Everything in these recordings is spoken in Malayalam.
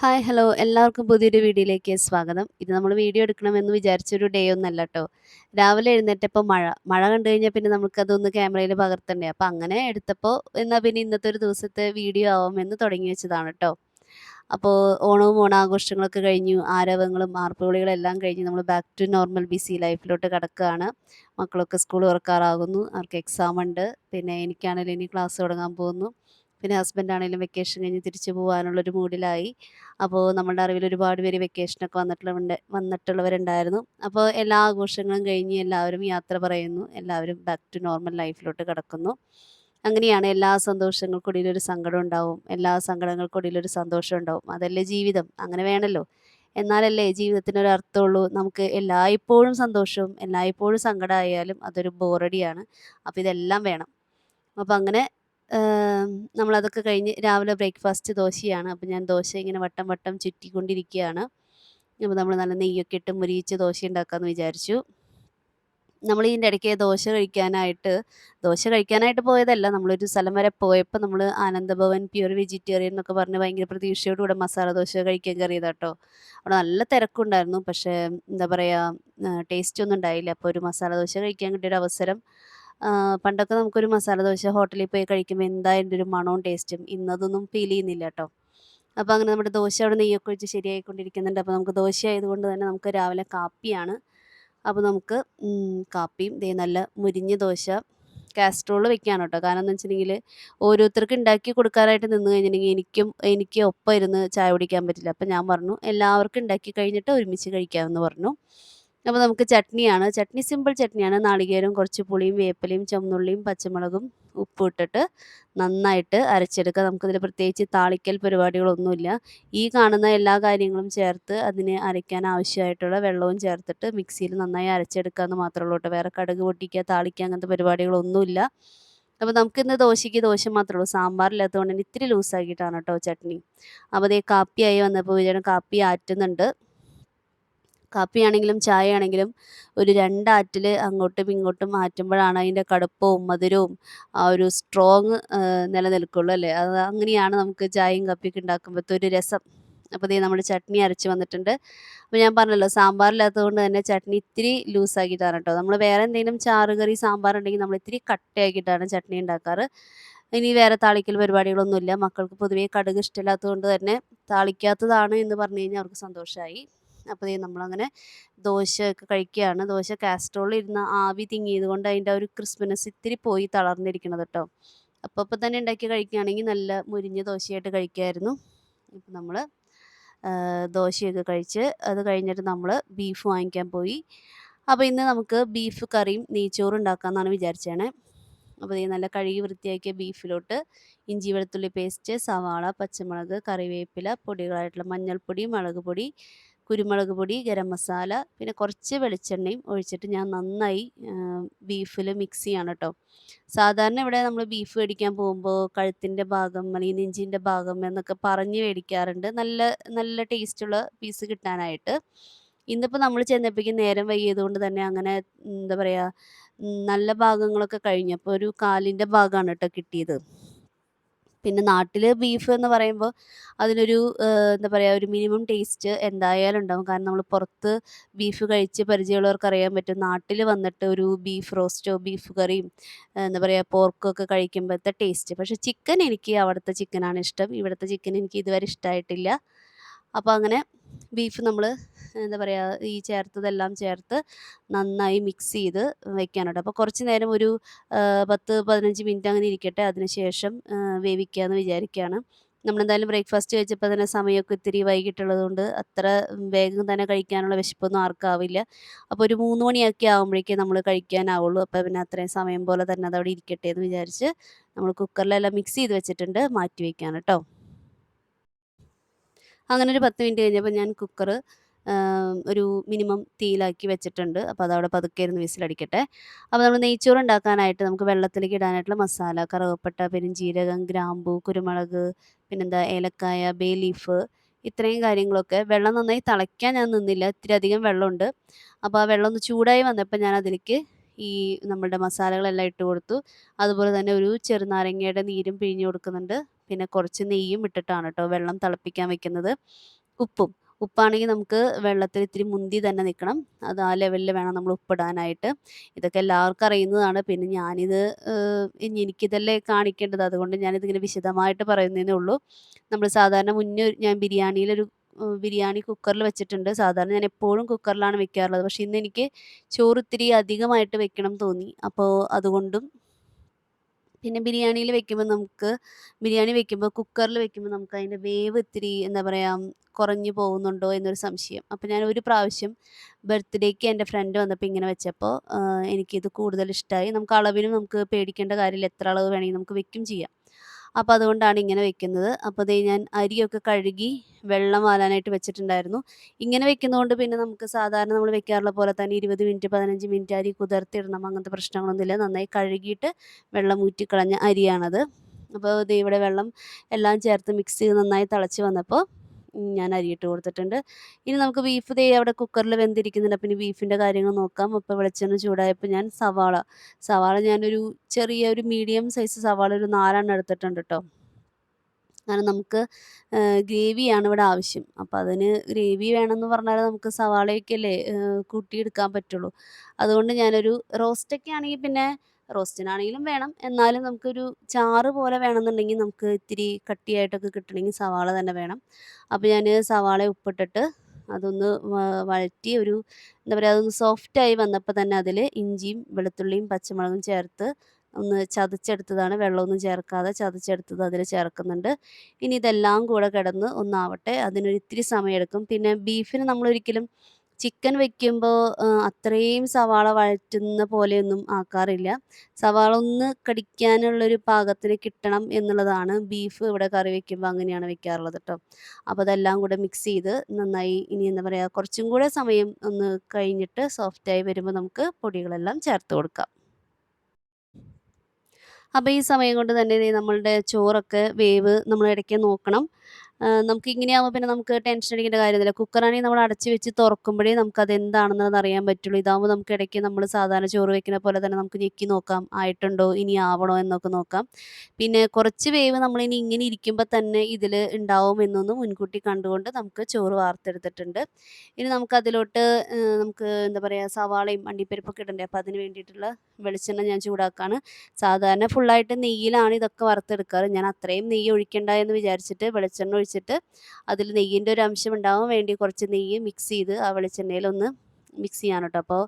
ഹായ് ഹലോ എല്ലാവർക്കും പുതിയൊരു വീഡിയോയിലേക്ക് സ്വാഗതം. ഇത് നമ്മൾ വീഡിയോ എടുക്കണമെന്ന് വിചാരിച്ചൊരു ഡേ ഒന്നല്ല കേട്ടോ രാവിലെ എഴുന്നേറ്റപ്പോൾ മഴ. മഴ കണ്ടു കഴിഞ്ഞാൽ പിന്നെ നമുക്കതൊന്ന് ക്യാമറയിൽ പകർത്തണ്ടേ. അപ്പോൾ അങ്ങനെ എടുത്തപ്പോൾ എന്നാൽ പിന്നെ ഇന്നത്തെ ഒരു ദിവസത്തെ വീഡിയോ ആവുമെന്ന് തുടങ്ങി വെച്ചതാണ് കേട്ടോ അപ്പോൾ ഓണവും ഓണാഘോഷങ്ങളൊക്കെ കഴിഞ്ഞു. ആരവങ്ങളും ആർപ്പുവിളികളും എല്ലാം കഴിഞ്ഞ് നമ്മൾ ബാക്ക് ടു നോർമൽ ബിസി ലൈഫിലോട്ട് കിടക്കുകയാണ് മക്കളൊക്കെ സ്കൂൾ തുറക്കാറാകുന്നു. അവർക്ക് എക്സാം ഉണ്ട്. പിന്നെ എനിക്കാണെങ്കിലും ഇനി ക്ലാസ് തുടങ്ങാൻ പോകുന്നു. പിന്നെ ഹസ്ബൻഡ് ആണെങ്കിലും വെക്കേഷൻ കഴിഞ്ഞ് തിരിച്ചു പോകാനുള്ളൊരു മൂഡിലായി. അപ്പോൾ നമ്മുടെ അറിവിൽ ഒരുപാട് പേര് വെക്കേഷനൊക്കെ വന്നിട്ടുള്ളവരുണ്ട് വന്നിട്ടുള്ളവരുണ്ടായിരുന്നു. അപ്പോൾ എല്ലാ ആഘോഷങ്ങളും കഴിഞ്ഞ് എല്ലാവരും യാത്ര പറയുന്നു. എല്ലാവരും ബാക്ക് ടു നോർമൽ ലൈഫിലോട്ട് കിടക്കുന്നു. അങ്ങനെയാണ് എല്ലാ സന്തോഷങ്ങൾക്കൊടിയിൽ ഒരു സങ്കടം ഉണ്ടാവും. എല്ലാ സങ്കടങ്ങൾക്കൊടിയിൽ ഒരു സന്തോഷം ഉണ്ടാവും. അതല്ലേ ജീവിതം? അങ്ങനെ വേണമല്ലോ എന്നാലല്ലേ ജീവിതത്തിനൊരു അർത്ഥമുള്ളൂ. നമുക്ക് എല്ലായ്പ്പോഴും സന്തോഷവും എല്ലായ്പ്പോഴും സങ്കടമായാലും അതൊരു ബോറടിയാണ് അപ്പോൾ ഇതെല്ലാം വേണം. അപ്പോൾ അങ്ങനെ നമ്മളതൊക്കെ കഴിഞ്ഞ് രാവിലെ ബ്രേക്ക്ഫാസ്റ്റ് ദോശയാണ്. അപ്പോൾ ഞാൻ ദോശ ഇങ്ങനെ വട്ടം വട്ടം ചുറ്റിക്കൊണ്ടിരിക്കുകയാണ്. അപ്പോൾ നമ്മൾ നല്ല നെയ്യൊക്കെ ഇട്ട് മുരിയിച്ച് ദോശ ഉണ്ടാക്കാമെന്ന് വിചാരിച്ചു. നമ്മൾ ഇതിന്റെ ഇടയ്ക്ക് ദോശ കഴിക്കാനായിട്ട് ദോശ കഴിക്കാനായിട്ട് പോയതല്ല. നമ്മളൊരു സ്ഥലം വരെ പോയപ്പോൾ നമ്മൾ ആനന്ദഭവൻ പ്യൂർ വെജിറ്റേറിയൻ എന്നൊക്കെ പറഞ്ഞ് ഭയങ്കര പ്രതീക്ഷയോടുകൂടെ മസാല ദോശ കഴിക്കാൻ കയറിയതാ കേട്ടോ അവിടെ നല്ല തിരക്കുണ്ടായിരുന്നു. പക്ഷേ എന്താ പറയുക ടേസ്റ്റ് ഒന്നും ഉണ്ടായില്ല. അപ്പോൾ ഒരു മസാല ദോശ കഴിക്കാൻ കിട്ടിയൊരു അവസരം പണ്ടൊക്കെ നമുക്കൊരു മസാല ദോശ ഹോട്ടലിൽ പോയി കഴിക്കുമ്പോൾ എന്താ അതിന്റെ ഒരു മണവും ടേസ്റ്റും ഇന്നതൊന്നും ഫീൽ ചെയ്യുന്നില്ല കേട്ടോ. അപ്പോൾ അങ്ങനെ നമ്മുടെ ദോശ അവിടെ നെയ്യൊക്കെ ഒഴിച്ച് ശരിയായിക്കൊണ്ടിരിക്കുന്നുണ്ട്. അപ്പോൾ നമുക്ക് ദോശ ആയതുകൊണ്ട് തന്നെ നമുക്ക് രാവിലെ കാപ്പിയാണ്. അപ്പോൾ നമുക്ക് കാപ്പിയും ദേ നല്ല മുരിഞ്ഞ ദോശ കാസ്ട്രോൾ വെക്കുകയാണ് കേട്ടോ. കാരണം എന്ന് വെച്ചിട്ടുണ്ടെങ്കിൽ ഓരോരുത്തർക്ക് ഉണ്ടാക്കി കൊടുക്കാനായിട്ട് നിന്ന് കഴിഞ്ഞിട്ടുണ്ടെങ്കിൽ എനിക്കും എനിക്ക് ഒപ്പം ഇരുന്ന് ചായ കുടിക്കാൻ പറ്റില്ല. അപ്പം ഞാൻ പറഞ്ഞു എല്ലാവർക്കും ഉണ്ടാക്കി കഴിഞ്ഞിട്ട് ഒരുമിച്ച് കഴിക്കാമെന്ന് പറഞ്ഞു. അപ്പോൾ നമുക്ക് ചട്നിയാണ്. ചട്നി സിമ്പിൾ ചട്നിയാണ്. നാളികേരവും കുറച്ച് പുളിയും വേപ്പിലയും ചുവന്നുള്ളിയും പച്ചമുളകും ഉപ്പ് ഇട്ടിട്ട് നന്നായിട്ട് അരച്ചെടുക്കുക. നമുക്കതിൽ പ്രത്യേകിച്ച് താളിക്കൽ പരിപാടികളൊന്നുമില്ല. ഈ കാണുന്ന എല്ലാ കാര്യങ്ങളും ചേർത്ത് അതിന് അരയ്ക്കാൻ ആവശ്യമായിട്ടുള്ള വെള്ളവും ചേർത്തിട്ട് മിക്സിയിൽ നന്നായി അരച്ചെടുക്കുക എന്ന് മാത്രമേ ഉള്ളൂ കേട്ടോ. വേറെ കടുക് പൊട്ടിക്കുക താളിക്കുക അങ്ങനത്തെ പരിപാടികളൊന്നുമില്ല. അപ്പോൾ നമുക്കിന്ന് ദോശയ്ക്ക് ദോശ മാത്രമേ ഉള്ളൂ. സാമ്പാറില്ലാത്തതുകൊണ്ട് തന്നെ ഇത്തിരി ലൂസാക്കിയിട്ടാണ് കേട്ടോ ചട്നി. അപ്പോൾ അതേ കാപ്പിയായി വന്നപ്പോൾ വിചാരം കാപ്പി ആറ്റുന്നുണ്ട്. കാപ്പിയാണെങ്കിലും ചായ ആണെങ്കിലും ഒരു രണ്ടാറ്റിൽ അങ്ങോട്ടും ഇങ്ങോട്ടും മാറ്റുമ്പോഴാണ് അതിന്റെ കടുപ്പവും മധുരവും ആ ഒരു സ്ട്രോങ് നിലനിൽക്കുള്ളൂ അല്ലേ? അത് അങ്ങനെയാണ് നമുക്ക് ചായയും കാപ്പിയൊക്കെ ഉണ്ടാക്കുമ്പോഴത്തെ ഒരു രസം. അപ്പോൾ ദേ നമ്മുടെ ചട്നി അരച്ച് വന്നിട്ടുണ്ട്. അപ്പോൾ ഞാൻ പറഞ്ഞല്ലോ സാമ്പാറില്ലാത്തത് കൊണ്ട് തന്നെ ചട്നി ഇത്തിരി ലൂസാക്കിയിട്ടാണ് കേട്ടോ. നമ്മൾ വേറെ എന്തെങ്കിലും ചാറ് കറി സാമ്പാർ ഉണ്ടെങ്കിൽ നമ്മൾ ഇത്തിരി കട്ടയാക്കിയിട്ടാണ് ചട്നി ഉണ്ടാക്കാറ്. ഇനി വേറെ താളിക്കൽ പരിപാടികളൊന്നുമില്ല. മക്കൾക്ക് പൊതുവേ കടുക് ഇഷ്ടമില്ലാത്തത് കൊണ്ട് തന്നെ താളിക്കാത്തതാണ് എന്ന് പറഞ്ഞു കഴിഞ്ഞാൽ അവർക്ക് സന്തോഷമായി. അപ്പോൾ നമ്മളങ്ങനെ ദോശയൊക്കെ കഴിക്കുകയാണ് ദോശ കാസ്ട്രോളിൽ ഇരുന്ന് ആവി തിങ്ങിയത് കൊണ്ട് അതിന്റെ ഒരു ക്രിസ്പിനെസ് ഇത്തിരി പോയി തളർന്നിരിക്കണത് കേട്ടോ അപ്പോൾ അപ്പോൾ തന്നെ ഉണ്ടാക്കി കഴിക്കുകയാണെങ്കിൽ നല്ല മുരിഞ്ഞ ദോശയായിട്ട് കഴിക്കായിരുന്നു. ഇപ്പം നമ്മൾ ദോശയൊക്കെ കഴിച്ച് അത് കഴിഞ്ഞിട്ട് നമ്മൾ ബീഫ് വാങ്ങിക്കാൻ പോയി. അപ്പോൾ ഇന്ന് നമുക്ക് ബീഫ് കറിയും നെയ്ച്ചോറും ഉണ്ടാക്കാമെന്നാണ് വിചാരിച്ചേണേ. അപ്പോൾ ഈ നല്ല കഴുകി വൃത്തിയാക്കിയ ബീഫിലോട്ട് ഇഞ്ചി വെളുത്തുള്ളി പേസ്റ്റ് സവാള പച്ചമുളക് കറിവേപ്പില പൊടികളായിട്ടുള്ള മഞ്ഞൾപ്പൊടി മുളക് പൊടി കുരുമുളക് പൊടി ഗരം മസാല പിന്നെ കുറച്ച് വെളിച്ചെണ്ണയും ഒഴിച്ചിട്ട് ഞാൻ നന്നായി ബീഫിൽ മിക്സ് ചെയ്യാണ് കേട്ടോ സാധാരണ ഇവിടെ നമ്മൾ ബീഫ് മേടിക്കാൻ പോകുമ്പോൾ കഴുത്തിന്റെ ഭാഗം അല്ലെങ്കിൽ നെഞ്ചിന്റെ ഭാഗം എന്നൊക്കെ പറഞ്ഞ് മേടിക്കാറുണ്ട്. നല്ല നല്ല ടേസ്റ്റുള്ള പീസ് കിട്ടാനായിട്ട്. ഇന്നിപ്പോൾ നമ്മൾ ചെന്നപ്പോഴേക്കും നേരം വൈകിയത് കൊണ്ട് തന്നെ അങ്ങനെ എന്താ പറയുക നല്ല ഭാഗങ്ങളൊക്കെ കഴിഞ്ഞപ്പോൾ ഒരു കാലിന്റെ ഭാഗമാണ് കേട്ടോ കിട്ടിയത്. പിന്നെ നാട്ടിൽ ബീഫ് എന്ന് പറയുമ്പോൾ അതിനൊരു എന്താ പറയുക ഒരു മിനിമം ടേസ്റ്റ് എന്തായാലും ഉണ്ടാവും. കാരണം നമ്മൾ പുറത്ത് ബീഫ് കഴിച്ച് പരിചയമുള്ളവർക്ക് അറിയാൻ പറ്റും. നാട്ടിൽ വന്നിട്ട് ഒരു ബീഫ് റോസ്റ്റോ ബീഫ് കറിയും എന്താ പറയുക പോർക്കൊക്കെ കഴിക്കുമ്പോഴത്തെ ടേസ്റ്റ് പക്ഷേ ചിക്കൻ എനിക്ക് അവിടുത്തെ ചിക്കനാണ് ഇഷ്ടം. ഇവിടുത്തെ ചിക്കൻ എനിക്ക് ഇതുവരെ ഇഷ്ടമായിട്ടില്ല അപ്പോൾ അങ്ങനെ ബീഫ് നമ്മൾ എന്താ പറയുക ഈ ചേർത്തതെല്ലാം ചേർത്ത് നന്നായി മിക്സ് ചെയ്ത് വെക്കാനുണ്ട്. അപ്പോൾ കുറച്ച് നേരം ഒരു പത്ത് പതിനഞ്ച് മിനിറ്റ് അങ്ങനെ ഇരിക്കട്ടെ. അതിനുശേഷം വേവിക്കാമെന്ന് വിചാരിക്കുകയാണ് നമ്മളെന്തായാലും ബ്രേക്ക്ഫാസ്റ്റ് കഴിച്ചപ്പോൾ തന്നെ സമയമൊക്കെ ഇത്തിരി വൈകിട്ടുള്ളതുകൊണ്ട് അത്ര വേഗം തന്നെ കഴിക്കാനുള്ള വിശപ്പൊന്നും ആർക്കാവില്ല. അപ്പോൾ ഒരു മൂന്ന് മണിയൊക്കെ ആകുമ്പോഴേക്കേ നമ്മൾ കഴിക്കാനാവുള്ളൂ. അപ്പോൾ പിന്നെ അത്രയും സമയം പോലെ തന്നെ അതവിടെ ഇരിക്കട്ടെ എന്ന് വിചാരിച്ച് നമ്മൾ കുക്കറിലെല്ലാം മിക്സ് ചെയ്ത് വെച്ചിട്ടുണ്ട്. മാറ്റി വയ്ക്കാൻ കേട്ടോ അങ്ങനെ ഒരു പത്ത് മിനിറ്റ് കഴിഞ്ഞപ്പോൾ ഞാൻ കുക്കർ ഒരു മിനിമം തീയിലാക്കി വെച്ചിട്ടുണ്ട്. അപ്പോൾ അതവിടെ പതുക്കെ ഇരുന്ന് വിസിലടിക്കട്ടെ. അപ്പോൾ നമ്മൾ നെയ്ച്ചോറ് ഉണ്ടാക്കാനായിട്ട് നമുക്ക് വെള്ളത്തിലേക്ക് ഇടാനായിട്ടുള്ള മസാല കറുവപ്പട്ട പെരുംജീരകം ഗ്രാമ്പു കുരുമുളക് പിന്നെന്താ ഏലക്കായ ബേ ലീഫ് ഇത്രയും കാര്യങ്ങളൊക്കെ വെള്ളം നന്നായി തിളയ്ക്കാൻ ഞാൻ നിന്നില്ല. ഇത്തിരി അധികം വെള്ളമുണ്ട്. അപ്പോൾ ആ വെള്ളം ഒന്ന് ചൂടായി വന്നപ്പോൾ ഞാൻ അതിലേക്ക് ഈ നമ്മളുടെ മസാലകളെല്ലാം ഇട്ട് കൊടുത്തു. അതുപോലെ തന്നെ ഒരു ചെറുനാരങ്ങയുടെ നീരും പിഴിഞ്ഞ് കൊടുക്കുന്നുണ്ട്. പിന്നെ കുറച്ച് നെയ്യും ഇട്ടിട്ടാണ് കേട്ടോ വെള്ളം തിളപ്പിക്കാൻ വെക്കുന്നത്. ഉപ്പും. ഉപ്പാണെങ്കിൽ നമുക്ക് വെള്ളത്തിൽ ഇത്തിരി മുന്തി തന്നെ നിൽക്കണം അത് ആ ലെവലിൽ വേണം നമ്മൾ ഉപ്പിടാനായിട്ട്. ഇതൊക്കെ എല്ലാവർക്കും അറിയുന്നതാണ്. പിന്നെ ഞാനിത് ഇനി എനിക്കിതല്ലേ കാണിക്കേണ്ടത്? അതുകൊണ്ട് ഞാനിതിങ്ങനെ വിശദമായിട്ട് പറയുന്നതേ ഉള്ളൂ. നമ്മൾ സാധാരണ മുന്നേ ഞാൻ ബിരിയാണിയിലൊരു ബിരിയാണി കുക്കറിൽ വെച്ചിട്ടുണ്ട്. സാധാരണ ഞാൻ എപ്പോഴും കുക്കറിലാണ് വെക്കാറുള്ളത്. പക്ഷേ ഇന്ന് എനിക്ക് ചോറ് ഇത്തിരി അധികമായിട്ട് വെക്കണം തോന്നി. അപ്പോൾ അതുകൊണ്ടും പിന്നെ ബിരിയാണിയിൽ വെക്കുമ്പോൾ നമുക്ക് ബിരിയാണി വെക്കുമ്പോൾ കുക്കറിൽ വെക്കുമ്പോൾ നമുക്ക് അതിന്റെ വേവ് ഇത്തിരി എന്താ പറയുക കുറഞ്ഞു പോകുന്നുണ്ടോ എന്നൊരു സംശയം. അപ്പോൾ ഞാൻ ഒരു പ്രാവശ്യം ബർത്ത്ഡേക്ക് എന്റെ ഫ്രണ്ട് വന്നപ്പോൾ ഇങ്ങനെ വെച്ചപ്പോൾ എനിക്കിത് കൂടുതൽ ഇഷ്ടമായി നമുക്ക് അളവിനും നമുക്ക് പേടിക്കേണ്ട കാര്യമില്ല. എത്ര അളവ് വേണമെങ്കിൽ നമുക്ക് വെക്കും ചെയ്യാം. അപ്പോൾ അതുകൊണ്ടാണ് ഇങ്ങനെ വെക്കുന്നത്. അപ്പോൾ ഇതേ ഞാൻ അരിയൊക്കെ കഴുകി വെള്ളം വാലാനായിട്ട് വെച്ചിട്ടുണ്ടായിരുന്നു. ഇങ്ങനെ വെക്കുന്നതുകൊണ്ട് പിന്നെ നമുക്ക് സാധാരണ നമ്മൾ വെക്കാറുള്ള പോലെ തന്നെ ഇരുപത് മിനിറ്റ് പതിനഞ്ച് മിനിറ്റ് അരി കുതിർത്തിടണം. അങ്ങനത്തെ പ്രശ്നങ്ങളൊന്നുമില്ല. നന്നായി കഴുകിയിട്ട് വെള്ളം ഊറ്റിക്കളഞ്ഞ അരിയാണത്. അപ്പോൾ ദേ ഇവിടെ വെള്ളം എല്ലാം ചേർത്ത് മിക്സ് ചെയ്ത് നന്നായി തിളച്ച് വന്നപ്പോൾ ഞാൻ അരിയിട്ട് കൊടുത്തിട്ടുണ്ട്. ഇനി നമുക്ക് ബീഫ് ദേ അവിടെ കുക്കറിൽ വെന്തിരിക്കുന്നുണ്ട്. അപ്പം ഇനി ബീഫിന്റെ കാര്യങ്ങൾ നോക്കാം. അപ്പോൾ വെളിച്ചെണ്ണ ചൂടായപ്പോൾ ഞാൻ സവാള. സവാള ഞാനൊരു ചെറിയ ഒരു മീഡിയം സൈസ് സവാള ഒരു നാലെണ്ണം എടുത്തിട്ടുണ്ട് കേട്ടോ കാരണം നമുക്ക് ഗ്രേവിയാണ് ഇവിടെ ആവശ്യം. അപ്പോൾ അതിന് ഗ്രേവി വേണമെന്ന് പറഞ്ഞാൽ നമുക്ക് സവാളയൊക്കെ അല്ലേ കൂട്ടിയെടുക്കാൻ പറ്റുള്ളൂ. അതുകൊണ്ട് ഞാനൊരു റോസ്റ്റൊക്കെ ആണെങ്കിൽ പിന്നെ റോസ്റ്റിനാണെങ്കിലും വേണം. എന്നാലും നമുക്കൊരു ചാറ് പോലെ വേണമെന്നുണ്ടെങ്കിൽ നമുക്ക് ഇത്തിരി കട്ടിയായിട്ടൊക്കെ കിട്ടണമെങ്കിൽ സവാള തന്നെ വേണം. അപ്പോൾ ഞാൻ സവാള ഉപ്പിട്ടിട്ട് അതൊന്ന് വഴറ്റി ഒരു എന്താ പറയുക അതൊന്ന് സോഫ്റ്റായി വന്നപ്പോൾ തന്നെ അതിൽ ഇഞ്ചിയും വെളുത്തുള്ളിയും പച്ചമുളകും ചേർത്ത് ഒന്ന് ചതച്ചെടുത്തതാണ്. വെള്ളമൊന്നും ചേർക്കാതെ ചതച്ചെടുത്തത് അതിൽ ചേർക്കുന്നുണ്ട്. ഇനി ഇതെല്ലാം കൂടെ കിടന്ന് ഒന്നാവട്ടെ. അതിനൊരു ഇത്തിരി സമയമെടുക്കും. പിന്നെ ബീഫിന് നമ്മളൊരിക്കലും ചിക്കൻ വെക്കുമ്പോൾ അത്രയും സവാള വഴറ്റുന്ന പോലെയൊന്നും ആക്കാറില്ല. സവാള ഒന്ന് കടിക്കാനുള്ളൊരു പാകത്തിന് കിട്ടണം എന്നുള്ളതാണ് ബീഫ് ഇവിടെ കറി വെക്കുമ്പോൾ അങ്ങനെയാണ് വെക്കാറുള്ളത് കേട്ടോ അപ്പോൾ അതെല്ലാം കൂടെ മിക്സ് ചെയ്ത് നന്നായി ഇനി എന്താ പറയുക കുറച്ചും കൂടെ സമയം ഒന്ന് കഴിഞ്ഞിട്ട് സോഫ്റ്റായി വരുമ്പോൾ നമുക്ക് പൊടികളെല്ലാം ചേർത്ത് കൊടുക്കാം. അപ്പോൾ ഈ സമയം കൊണ്ട് തന്നെ നമ്മളുടെ ചോറൊക്കെ വേവ് നമ്മൾ ഇടയ്ക്ക് നോക്കണം. നമുക്ക് ഇങ്ങനെയാകുമ്പോൾ പിന്നെ നമുക്ക് ടെൻഷൻ അടിക്കേണ്ട കാര്യമില്ല കുക്കറാണെങ്കിൽ നമ്മൾ അടച്ചു വെച്ച് തുറക്കുമ്പോഴേ നമുക്ക് അത് എന്താണെന്നത് അറിയാൻ പറ്റുള്ളൂ. ഇതാകുമ്പോൾ നമുക്ക് ഇടയ്ക്ക് നമ്മൾ സാധാരണ ചോറ് വെക്കുന്ന പോലെ തന്നെ നമുക്ക് ഞെക്കി നോക്കാം. ആയിട്ടുണ്ടോ? ഇനി ആവണോ? എന്നൊക്കെ നോക്കാം. പിന്നെ കുറച്ച് വേവ് നമ്മളിനി ഇങ്ങനെ ഇരിക്കുമ്പോൾ തന്നെ ഇതിൽ ഉണ്ടാവും എന്നൊന്ന് മുൻകൂട്ടി കണ്ടുകൊണ്ട് നമുക്ക് ചോറ് വാർത്തെടുത്തിട്ടുണ്ട്. ഇനി നമുക്ക് നമുക്കതിലോട്ട് നമുക്ക് എന്താ പറയുക സവാളയും അണ്ടിപ്പരിപ്പൊക്കെ ഇടണ്ടേ? അപ്പോൾ അതിന് വേണ്ടിയിട്ടുള്ള വെളിച്ചെണ്ണ ഞാൻ ചൂടാക്കാണ്. സാധാരണ ഫുള്ളായിട്ട് നെയ്യിലാണ് ഇതൊക്കെ വറുത്തെടുക്കാറ്. ഞാൻ അത്രയും നെയ്യ് ഒഴിക്കണ്ട എന്ന് വിചാരിച്ചിട്ട് വെളിച്ചെണ്ണ ഒഴിച്ചിട്ട് അതിൽ നെയ്യിന്റെ ഒരു അംശം ഉണ്ടാവാൻ വേണ്ടി കുറച്ച് നെയ്യ് മിക്സ് ചെയ്ത് ആ വെളിച്ചെണ്ണയിലൊന്ന് മിക്സ് ചെയ്യാൻ കേട്ടോ. അപ്പോൾ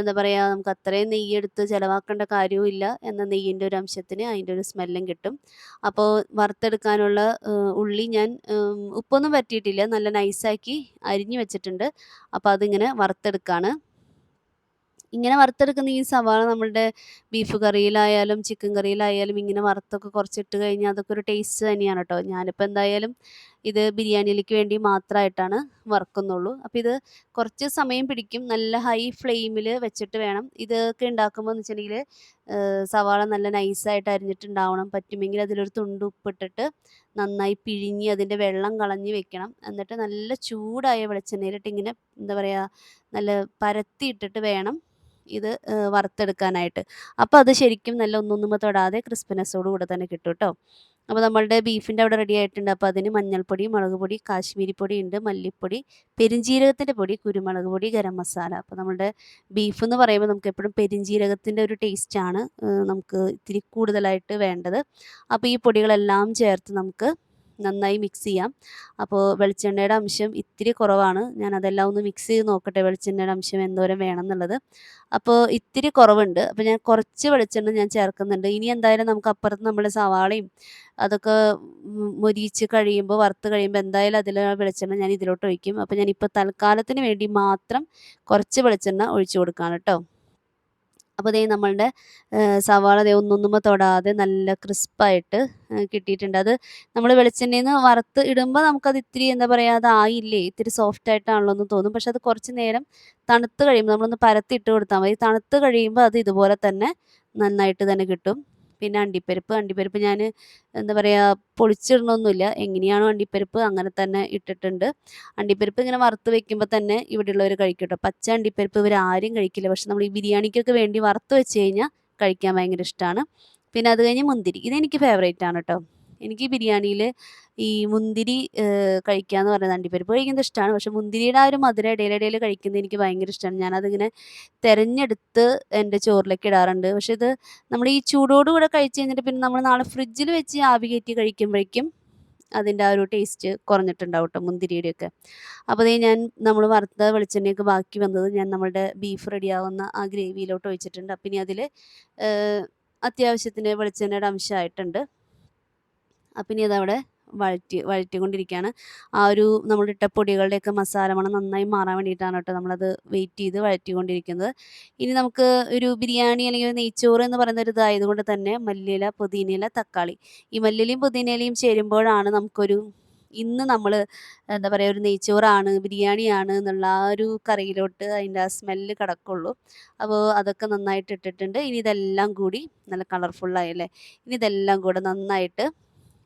എന്താ പറയുക നമുക്ക് അത്രയും നെയ്യ് എടുത്ത് ചിലവാക്കേണ്ട കാര്യവും ഇല്ല എന്ന നെയ്യിന്റെ ഒരു അംശത്തിന് അതിന്റെ ഒരു സ്മെല്ലും കിട്ടും. അപ്പോൾ വറുത്തെടുക്കാനുള്ള ഉള്ളി ഞാൻ ഉപ്പൊന്നും പറ്റിയിട്ടില്ല നല്ല നൈസാക്കി അരിഞ്ഞു വെച്ചിട്ടുണ്ട്. അപ്പോൾ അതിങ്ങനെ വറുത്തെടുക്കുകയാണ് ഇങ്ങനെ വറുത്തെടുക്കുന്ന ഈ സവാള നമ്മളുടെ ബീഫ് കറിയിലായാലും ചിക്കൻ കറിയിലായാലും ഇങ്ങനെ വറുത്തൊക്കെ കുറച്ചിട്ട് കഴിഞ്ഞാൽ അതൊക്കെ ഒരു ടേസ്റ്റ് തന്നെയാണ് കേട്ടോ ഞാനിപ്പോൾ എന്തായാലും ഇത് ബിരിയാണിയിലേക്ക് വേണ്ടി മാത്രമായിട്ടാണ് വറുക്കുന്നുള്ളൂ. അപ്പോൾ ഇത് കുറച്ച് സമയം പിടിക്കും. നല്ല ഹൈ ഫ്ലെയിമിൽ വെച്ചിട്ട് വേണം. ഇതൊക്കെ ഉണ്ടാക്കുമ്പോൾ എന്ന് വെച്ചിട്ടുണ്ടെങ്കിൽ സവാള നല്ല നൈസായിട്ട് അരിഞ്ഞിട്ടുണ്ടാവണം. പറ്റുമെങ്കിൽ അതിലൊരു തുണ്ട് ഉപ്പിട്ടിട്ട് നന്നായി പിഴിഞ്ഞ് അതിന്റെ വെള്ളം കളഞ്ഞ് വെക്കണം. എന്നിട്ട് നല്ല ചൂടായ വെളിച്ചെണ്ണയിലിട്ട് ഇങ്ങനെ എന്താ പറയുക നല്ല പരത്തിയിട്ടിട്ട് വേണം ഇത് വറുത്തെടുക്കാനായിട്ട്. അപ്പോൾ അത് ശരിക്കും നല്ല ഒന്നൊന്നും തൊടാതെ ക്രിസ്പിനെസ്സോട് കൂടെ തന്നെ കിട്ടും കേട്ടോ അപ്പോൾ നമ്മളുടെ ബീഫിന്റെ അവിടെ റെഡി ആയിട്ടുണ്ട്. അപ്പോൾ അതിന് മഞ്ഞൾപ്പൊടി മുളക് പൊടി കാശ്മീരി പൊടി ഉണ്ട് മല്ലിപ്പൊടി പെരിഞ്ജീരകത്തിന്റെ പൊടി കുരുമുളക് പൊടി ഗരം മസാല. അപ്പോൾ നമ്മുടെ ബീഫ് എന്ന് പറയുമ്പോൾ നമുക്ക് എപ്പോഴും പെരിഞ്ജീരകത്തിന്റെ ഒരു ടേസ്റ്റാണ് നമുക്ക് ഇത്തിരി കൂടുതലായിട്ട് വേണ്ടത്. അപ്പോൾ ഈ പൊടികളെല്ലാം ചേർത്ത് നമുക്ക് നന്നായി മിക്സ് ചെയ്യാം. അപ്പോൾ വെളിച്ചെണ്ണയുടെ അംശം ഇത്തിരി കുറവാണ്. ഞാൻ അതെല്ലാം ഒന്ന് മിക്സ് ചെയ്ത് നോക്കട്ടെ വെളിച്ചെണ്ണയുടെ അംശം എന്തോരം വേണം എന്നുള്ളത് അപ്പോൾ ഇത്തിരി കുറവുണ്ട്. അപ്പോൾ ഞാൻ കുറച്ച് വെളിച്ചെണ്ണ ഞാൻ ചേർക്കുന്നുണ്ട്. ഇനി എന്തായാലും നമുക്ക് അപ്പുറത്ത് നമ്മൾ സവാളയും അതൊക്കെ മൊരിയിച്ച് കഴിയുമ്പോൾ വറുത്ത് കഴിയുമ്പോൾ എന്തായാലും അതിൽ വെളിച്ചെണ്ണ ഞാൻ ഇതിലോട്ട് ഒഴിക്കും. അപ്പോൾ ഞാനിപ്പോൾ തൽക്കാലത്തിന് വേണ്ടി മാത്രം കുറച്ച് വെളിച്ചെണ്ണ ഒഴിച്ചു കൊടുക്കുകയാണ് കേട്ടോ. അപ്പോൾ ഇതേ നമ്മളുടെ സവാള ദേ ഒന്നൊന്നുമ്പോൾ തൊടാതെ നല്ല ക്രിസ്പായിട്ട് കിട്ടിയിട്ടുണ്ട്. അത് നമ്മൾ വെളിച്ചെണ്ണയിൽ നിന്ന് വറുത്ത് ഇടുമ്പോൾ നമുക്കത് ഇത്തിരി എന്താ പറയുക അതായില്ലേ ഇത്തിരി സോഫ്റ്റ് ആയിട്ടാണല്ലോ എന്ന് തോന്നും. പക്ഷെ അത് കുറച്ച് നേരം തണുത്ത് കഴിയുമ്പോൾ നമ്മളൊന്ന് പരത്തി ഇട്ട് കൊടുത്താൽ മതി. തണുത്ത് കഴിയുമ്പോൾ അത് ഇതുപോലെ തന്നെ നന്നായിട്ട് തന്നെ കിട്ടും. പിന്നെ അണ്ടിപ്പരിപ്പ്. അണ്ടിപ്പരിപ്പ് ഞാൻ എന്താ പറയുക പൊളിച്ചിടണമൊന്നുമില്ല എങ്ങനെയാണോ അണ്ടിപ്പരിപ്പ് അങ്ങനെ തന്നെ ഇട്ടിട്ടുണ്ട്. അണ്ടിപ്പരിപ്പ് ഇങ്ങനെ വറുത്ത് വെക്കുമ്പോൾ തന്നെ ഇവിടെയുള്ളവർ കഴിക്കട്ടോ കേട്ടോ പച്ച അണ്ടിപ്പരിപ്പ് ഇവർ ആരും കഴിക്കില്ല. പക്ഷെ നമ്മൾ ഈ ബിരിയാണിക്കൊക്കെ വേണ്ടി വറുത്ത് വെച്ച് കഴിഞ്ഞാൽ കഴിക്കാൻ ഭയങ്കര ഇഷ്ടമാണ് പിന്നെ അത് കഴിഞ്ഞ് മുന്തിരി. ഇതെനിക്ക് ഫേവറേറ്റ് ആണ് കേട്ടോ എനിക്ക് ബിരിയാണിയിൽ ഈ മുന്തിരി കഴിക്കുക കഴിക്കാന്ന് പറയുന്നത് അണ്ടിപ്പരിപ്പ് കഴിക്കുന്നത് ഇഷ്ടമാണ് പക്ഷെ മുന്തിരിയുടെ ആ ഒരു മധുര ഇടയിലിടയിൽ കഴിക്കുന്നത് എനിക്ക് ഭയങ്കര ഇഷ്ടമാണ് ഞാനതിങ്ങനെ തിരഞ്ഞെടുത്ത് എന്റെ ചോറിലേക്ക് ഇടാറുണ്ട്. പക്ഷെ ഇത് നമ്മൾ ഈ ചൂടോടുകൂടെ കഴിച്ച് കഴിഞ്ഞിട്ട് പിന്നെ നമ്മൾ നാളെ ഫ്രിഡ്ജിൽ വെച്ച് ആവി കയറ്റി കഴിക്കുമ്പോഴേക്കും അതിന്റെ ആ ഒരു ടേസ്റ്റ് കുറഞ്ഞിട്ടുണ്ടാവും കേട്ടോ മുന്തിരിയുടെയൊക്കെ. അപ്പോൾ അതേ ഞാൻ നമ്മൾ വറുത്ത വെളിച്ചെണ്ണയൊക്കെ ബാക്കി വന്നത് ഞാൻ നമ്മളുടെ ബീഫ് റെഡിയാവുന്ന ആ ഗ്രേവിയിലോട്ട് ഒഴിച്ചിട്ടുണ്ട്. അപ്പം ഇനി അതിൽ അത്യാവശ്യത്തിന് വെളിച്ചെണ്ണയുടെ അംശമായിട്ടുണ്ട്. അപ്പം ഇനി അതവിടെ വഴറ്റി വഴറ്റിക്കൊണ്ടിരിക്കുകയാണ് ആ ഒരു നമ്മളിട്ട പൊടികളുടെയൊക്കെ മസാല മണം നന്നായി മാറാൻ വേണ്ടിയിട്ടാണ് കേട്ടോ നമ്മളത് വെയിറ്റ് ചെയ്ത് വഴറ്റിക്കൊണ്ടിരിക്കുന്നത്. ഇനി നമുക്ക് ഒരു ബിരിയാണി അല്ലെങ്കിൽ ഒരു നെയ്ച്ചോറ് എന്ന് പറയുന്ന ഒരു ഇതായതുകൊണ്ട് തന്നെ മല്ലിയില പുതിനയില തക്കാളി. ഈ മല്ലിയിലയും പുതിനയിലയും ചേരുമ്പോഴാണ് നമുക്കൊരു ഇന്ന് നമ്മൾ എന്താ പറയുക ഒരു നെയ്ച്ചോറാണ് ബിരിയാണിയാണ് എന്നുള്ള ആ ഒരു കറിയിലോട്ട് അതിന്റെ ആ സ്മെല്ല് കിടക്കുള്ളൂ. അപ്പോൾ അതൊക്കെ നന്നായിട്ട് ഇട്ടിട്ടുണ്ട്. ഇനി ഇതെല്ലാം കൂടി നല്ല കളർഫുള്ളായല്ലേ ഇനി ഇതെല്ലാം കൂടെ നന്നായിട്ട്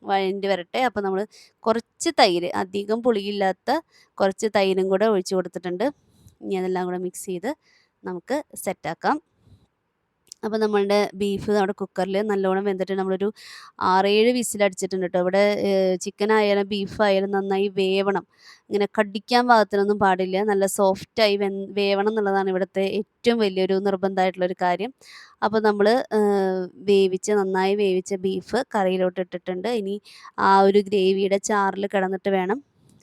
വഴണ്ടി വരട്ടെ. അപ്പോൾ നമ്മൾ കുറച്ച് തൈര് അധികം പുളിയില്ലാത്ത കുറച്ച് തൈരും കൂടെ ഒഴിച്ച് കൊടുത്തിട്ടുണ്ട്. ഇനി അതെല്ലാം കൂടെ മിക്സ് ചെയ്ത് നമുക്ക് സെറ്റാക്കാം അപ്പോൾ നമ്മളുടെ ബീഫ് നമ്മുടെ കുക്കറിൽ നല്ലോണം വെന്തിട്ട് നമ്മളൊരു ആറേഴ് വിസിലടിച്ചിട്ടുണ്ട് കേട്ടോ ഇവിടെ ചിക്കൻ ആയാലും ബീഫ് ആയാലും നന്നായി വേവണം. ഇങ്ങനെ കടിക്കാൻ പാകത്തിനൊന്നും പാടില്ല. നല്ല സോഫ്റ്റായി വെ വേവണം എന്നുള്ളതാണ് ഇവിടുത്തെ ഏറ്റവും വലിയൊരു നിർബന്ധമായിട്ടുള്ളൊരു കാര്യം. അപ്പോൾ നമ്മൾ വേവിച്ച് നന്നായി വേവിച്ച ബീഫ് കറിയിലോട്ട് ഇട്ടിട്ടുണ്ട്. ഇനി ആ ഒരു ഗ്രേവിയുടെ ചാറിൽ കിടന്നിട്ട് വേണം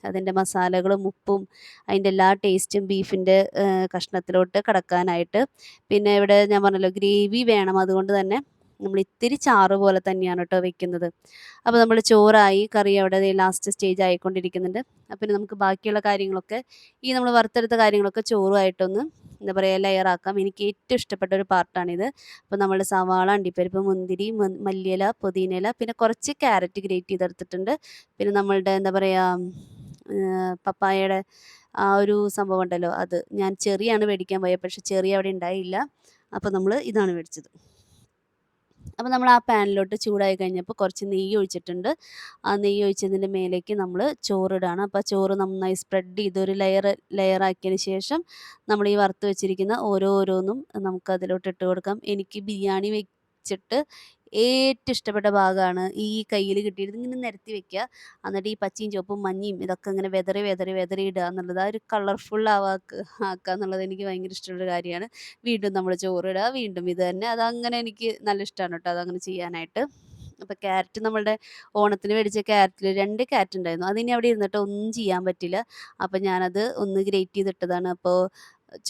അതിന്റെ മസാലകളും ഉപ്പും അതിന്റെ എല്ലാ ടേസ്റ്റും ബീഫിന്റെ കഷ്ണത്തിലോട്ട് കടക്കാനായിട്ട്. പിന്നെ ഇവിടെ ഞാൻ പറഞ്ഞല്ലോ ഗ്രേവി വേണം. അതുകൊണ്ട് തന്നെ നമ്മൾ ഇത്തിരി ചാറ് പോലെ തന്നെയാണ് കേട്ടോ വെക്കുന്നത്. അപ്പോൾ നമ്മൾ ചോറായി കറി അവിടെ ലാസ്റ്റ് സ്റ്റേജ് ആയിക്കൊണ്ടിരിക്കുന്നുണ്ട്. അപ്പം നമുക്ക് ബാക്കിയുള്ള കാര്യങ്ങളൊക്കെ ഈ നമ്മൾ വറുത്തെടുത്ത കാര്യങ്ങളൊക്കെ ചോറുമായിട്ടൊന്ന് എന്താ പറയുക ലെയറാക്കാം എനിക്ക് ഏറ്റവും ഇഷ്ടപ്പെട്ട ഒരു പാർട്ടാണിത് അപ്പോൾ നമ്മൾ സവാള അണ്ടിപ്പരിപ്പ് മുന്തിരി മല്ലിയില പുതിനയില പിന്നെ കുറച്ച് ക്യാരറ്റ് ഗ്രേറ്റ് ചെയ്തെടുത്തിട്ടുണ്ട്. പിന്നെ നമ്മളുടെ എന്താ പറയുക പപ്പായയുടെ ആ ഒരു സംഭവം ഉണ്ടല്ലോ അത് ഞാൻ ചെറിയാണ് മേടിക്കാൻ പോയത് പക്ഷെ ചെറിയ അവിടെ ഉണ്ടായില്ല. അപ്പോൾ നമ്മൾ ഇതാണ് മേടിച്ചത്. അപ്പോൾ നമ്മൾ ആ പാനിലോട്ട് ചൂടായി കഴിഞ്ഞപ്പോൾ കുറച്ച് നെയ്യ് ഒഴിച്ചിട്ടുണ്ട്. ആ നെയ്യ് ഒഴിച്ചതിന്റെ മേലേക്ക് നമ്മൾ ചോറിടാണ്. അപ്പോൾ ചോറ് നന്നായി സ്പ്രെഡ് ചെയ്ത് ഒരു ലെയർ ലെയറാക്കിയതിന് ശേഷം നമ്മൾ ഈ വറുത്ത് വെച്ചിരിക്കുന്ന ഓരോരോന്നും നമുക്ക് അതിലോട്ട് ഇട്ട് കൊടുക്കാം. എനിക്ക് ബിരിയാണി വെച്ചിട്ട് ഏറ്റവും ഇഷ്ടപ്പെട്ട ഭാഗമാണ് ഈ കയ്യിൽ കിട്ടിയത് ഇങ്ങനെ നിരത്തി വെക്കുക. എന്നിട്ട് ഈ പച്ചയും ചുവപ്പും മഞ്ഞയും ഇതൊക്കെ ഇങ്ങനെ വെതറി വെതറി വെതറി ഇടുക എന്നുള്ളത് ആ ഒരു കളർഫുൾ ആവാക്ക് ആക്കുക എന്നുള്ളത് എനിക്ക് ഭയങ്കര ഇഷ്ടമുള്ള കാര്യമാണ്. വീണ്ടും നമ്മൾ ചോറിടുക വീണ്ടും ഇത് തന്നെ. അതങ്ങനെ എനിക്ക് നല്ല ഇഷ്ടമാണ് കേട്ടോ അതങ്ങനെ ചെയ്യാനായിട്ട്. അപ്പോൾ ക്യാരറ്റ് നമ്മളുടെ ഓണത്തിന് മേടിച്ച ക്യാരറ്റിൽ രണ്ട് ക്യാരറ്റ് ഉണ്ടായിരുന്നു. അതിനി അവിടെ ഇരുന്നിട്ട് ഒന്നും ചെയ്യാൻ പറ്റില്ല. അപ്പോൾ ഞാനത് ഒന്ന് ഗ്രേറ്റ് ചെയ്തിട്ടതാണ് അപ്പോൾ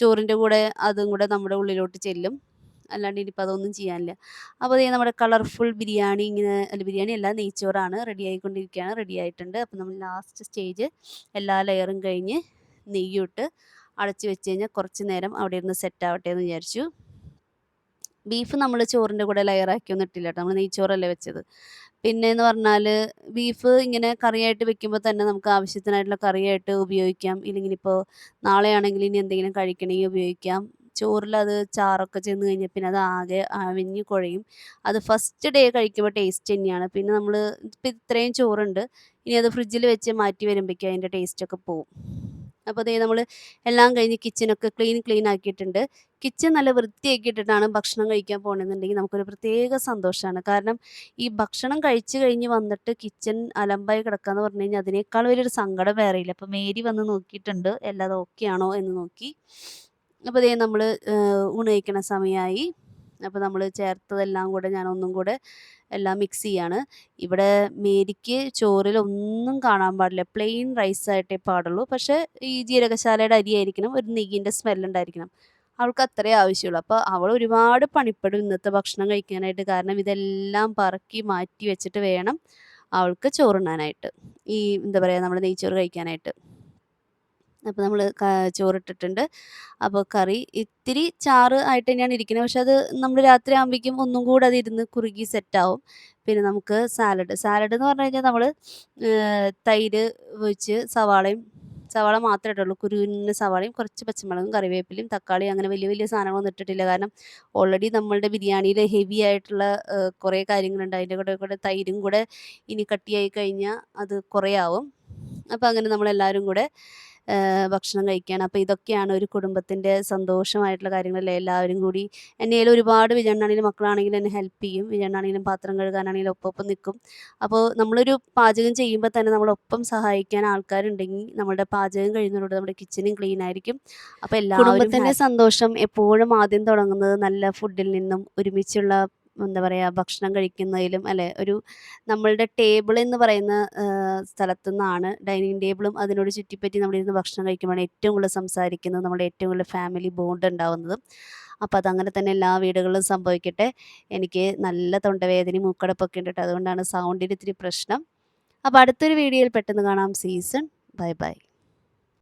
ചോറിന്റെ കൂടെ അതും കൂടെ നമ്മുടെ ഉള്ളിലോട്ട് ചെല്ലും. അല്ലാണ്ട് ഇനിയിപ്പോൾ അതൊന്നും ചെയ്യാനില്ല. അപ്പോൾ അതേ നമ്മുടെ കളർഫുൾ ബിരിയാണി ഇങ്ങനെ അല്ല ബിരിയാണി എല്ലാം നെയ്ച്ചോറാണ് റെഡി ആയിക്കൊണ്ടിരിക്കുകയാണ് റെഡി ആയിട്ടുണ്ട്. അപ്പോൾ നമ്മൾ ലാസ്റ്റ് സ്റ്റേജ് എല്ലാ ലെയറും കഴിഞ്ഞ് നെയ്യിട്ട് അടച്ച് വെച്ച് കഴിഞ്ഞാൽ കുറച്ച് നേരം അവിടെ ഇരുന്ന് സെറ്റ് ആവട്ടെ എന്ന് വിചാരിച്ചു. ബീഫ് നമ്മൾ ചോറിന്റെ കൂടെ ലെയറാക്കി ഒന്നും ഇട്ടില്ല കേട്ടോ. നമ്മൾ നെയ്ച്ചോറല്ലേ വെച്ചത്. പിന്നെ എന്ന് പറഞ്ഞാൽ ബീഫ് ഇങ്ങനെ കറിയായിട്ട് വെക്കുമ്പോൾ തന്നെ നമുക്ക് ആവശ്യത്തിനായിട്ടുള്ള കറിയായിട്ട് ഉപയോഗിക്കാം. ഇല്ലെങ്കിൽ ഇപ്പോൾ നാളെയാണെങ്കിൽ ഇനി എന്തെങ്കിലും കഴിക്കണമെങ്കിൽ ഉപയോഗിക്കാം. ചോറിൽ അത് ചാറൊക്കെ ചെന്ന് കഴിഞ്ഞാൽ പിന്നെ അത് ആകെ അവിഞ്ഞ് കുഴയും. അത് ഫസ്റ്റ് ഡേ കഴിക്കുമ്പോൾ ടേസ്റ്റ് തന്നെയാണ്. പിന്നെ നമ്മൾ ഇപ്പം ഇത്രയും ചോറുണ്ട്. ഇനി അത് ഫ്രിഡ്ജിൽ വെച്ച് മാറ്റി വരുമ്പോഴേക്കും അതിന്റെ ടേസ്റ്റൊക്കെ പോവും. അപ്പോൾ അതേ നമ്മൾ എല്ലാം കഴിഞ്ഞ് കിച്ചനൊക്കെ ക്ലീൻ ക്ലീൻ ആക്കിയിട്ടുണ്ട്. കിച്ചൺ നല്ല വൃത്തിയാക്കിയിട്ടിട്ടാണ് ഭക്ഷണം കഴിക്കാൻ പോകണമെന്നുണ്ടെങ്കിൽ നമുക്കൊരു പ്രത്യേക സന്തോഷമാണ്. കാരണം ഈ ഭക്ഷണം കഴിച്ചു കഴിഞ്ഞ് വന്നിട്ട് കിച്ചൺ അലമ്പായി കിടക്കുക എന്ന് പറഞ്ഞു കഴിഞ്ഞാൽ അതിനേക്കാൾ വലിയൊരു സങ്കടം വേറെയില്ല. അപ്പോൾ മേരി വന്ന് നോക്കിയിട്ടുണ്ട്. എല്ലാം ഓക്കെ ആണോ എന്ന് നോക്കി. അപ്പോൾ ഇതേ നമ്മൾ ഊണ് കഴിക്കണ സമയമായി അപ്പോൾ നമ്മൾ ചേർത്തതെല്ലാം കൂടെ ഞാൻ ഒന്നും കൂടെ എല്ലാം മിക്സ് ചെയ്യാണ്. ഇവിടെ മേരിക്ക് ചോറിൽ ഒന്നും കാണാൻ പാടില്ല. പ്ലെയിൻ റൈസ് ആയിട്ടേ പാടുള്ളൂ. പക്ഷേ ഈ ജീരകശാലയുടെ അരി ആയിരിക്കണം. ഒരു നെയ്യിന്റെ സ്മെല്ലുണ്ടായിരിക്കണം അവൾക്ക് അത്രേ ആവശ്യമുള്ളൂ. അപ്പോൾ അവൾ ഒരുപാട് പണിപ്പെടും ഇന്നത്തെ ഭക്ഷണം കഴിക്കാനായിട്ട്. കാരണം ഇതെല്ലാം പറക്കി മാറ്റി വെച്ചിട്ട് വേണം അവൾക്ക് ചോറുണ്ണാനായിട്ട് ഈ എന്താ പറയുക നമ്മൾ നെയ്ച്ചോറ് കഴിക്കാനായിട്ട്. അപ്പോൾ നമ്മൾ ചോറിട്ടിട്ടുണ്ട്. അപ്പോൾ കറി ഇത്തിരി ചാറ് ആയിട്ട് തന്നെയാണ് ഇരിക്കുന്നത്. പക്ഷെ അത് നമ്മൾ രാത്രി ആകുമ്പോഴേക്കും ഒന്നും കൂടെ അത് ഇരുന്ന് കുറുകി സെറ്റാവും. പിന്നെ നമുക്ക് സാലഡ്. സാലഡ് എന്ന് പറഞ്ഞു കഴിഞ്ഞാൽ നമ്മൾ തൈര് വെച്ച് സവാളയും സവാള മാത്രമേ ഇട്ടുള്ളൂ. കുരുവിന് സവാളയും കുറച്ച് പച്ചമുളകും കറിവേപ്പിലയും തക്കാളിയും അങ്ങനെ വലിയ വലിയ സാധനങ്ങളൊന്നും ഇട്ടിട്ടില്ല. കാരണം ഓൾറെഡി നമ്മളുടെ ബിരിയാണിയിൽ ഹെവി ആയിട്ടുള്ള കുറേ കാര്യങ്ങളുണ്ട്. അതിന്റെ കൂടെ കൂടെ തൈരും കൂടെ ഇനി കട്ടിയായി കഴിഞ്ഞാൽ അത് കുറേ ആവും. അപ്പോൾ അങ്ങനെ നമ്മളെല്ലാവരും കൂടെ ഭക്ഷണം കഴിക്കുകയാണ് അപ്പോൾ ഇതൊക്കെയാണ് ഒരു കുടുംബത്തിന്റെ സന്തോഷമായിട്ടുള്ള കാര്യങ്ങളല്ലേ എല്ലാവരും കൂടി എന്നെ ഒരുപാട് വിജയണ്ണാണെങ്കിലും മക്കളാണെങ്കിലും എന്നെ ഹെൽപ്പ് ചെയ്യും. വിജയണ്ണാണെങ്കിലും പാത്രം കഴുകാനാണെങ്കിലും ഒപ്പം നിൽക്കും. അപ്പോൾ നമ്മളൊരു പാചകം ചെയ്യുമ്പോൾ തന്നെ നമ്മളൊപ്പം സഹായിക്കാൻ ആൾക്കാരുണ്ടെങ്കിൽ നമ്മുടെ പാചകം കഴിയുന്നതിലൂടെ നമ്മുടെ കിച്ചനും ക്ലീൻ ആയിരിക്കും. അപ്പോൾ എല്ലാവരും കുടുംബത്തിന്റെ സന്തോഷം എപ്പോഴും ആദ്യം തുടങ്ങുന്നത് നല്ല ഫുഡിൽ നിന്നും ഒരുമിച്ചുള്ള എന്താ പറയുക ഭക്ഷണം കഴിക്കുന്നതിലും അല്ലെ ഒരു നമ്മളുടെ ടേബിൾ എന്ന് പറയുന്ന സ്ഥലത്തു നിന്നാണ് ഡൈനിങ് ടേബിളും അതിനോട് ചുറ്റിപ്പറ്റി നമ്മളിരുന്ന് ഭക്ഷണം കഴിക്കുമ്പോഴാണ് ഏറ്റവും കൂടുതൽ സംസാരിക്കുന്നത് നമ്മുടെ ഏറ്റവും കൂടുതൽ ഫാമിലി ബോണ്ട് ഉണ്ടാവുന്നതും. അപ്പോൾ അതങ്ങനെ തന്നെ എല്ലാ വീടുകളിലും സംഭവിക്കട്ടെ. എനിക്ക് നല്ല തൊണ്ടവേദനയും മൂക്കടപ്പൊക്കെ ഉണ്ട് അതുകൊണ്ടാണ് സൗണ്ടിന് ഇത്തിരി പ്രശ്നം. അപ്പോൾ അടുത്തൊരു വീഡിയോയിൽ പെട്ടെന്ന് കാണാം. Season bye bye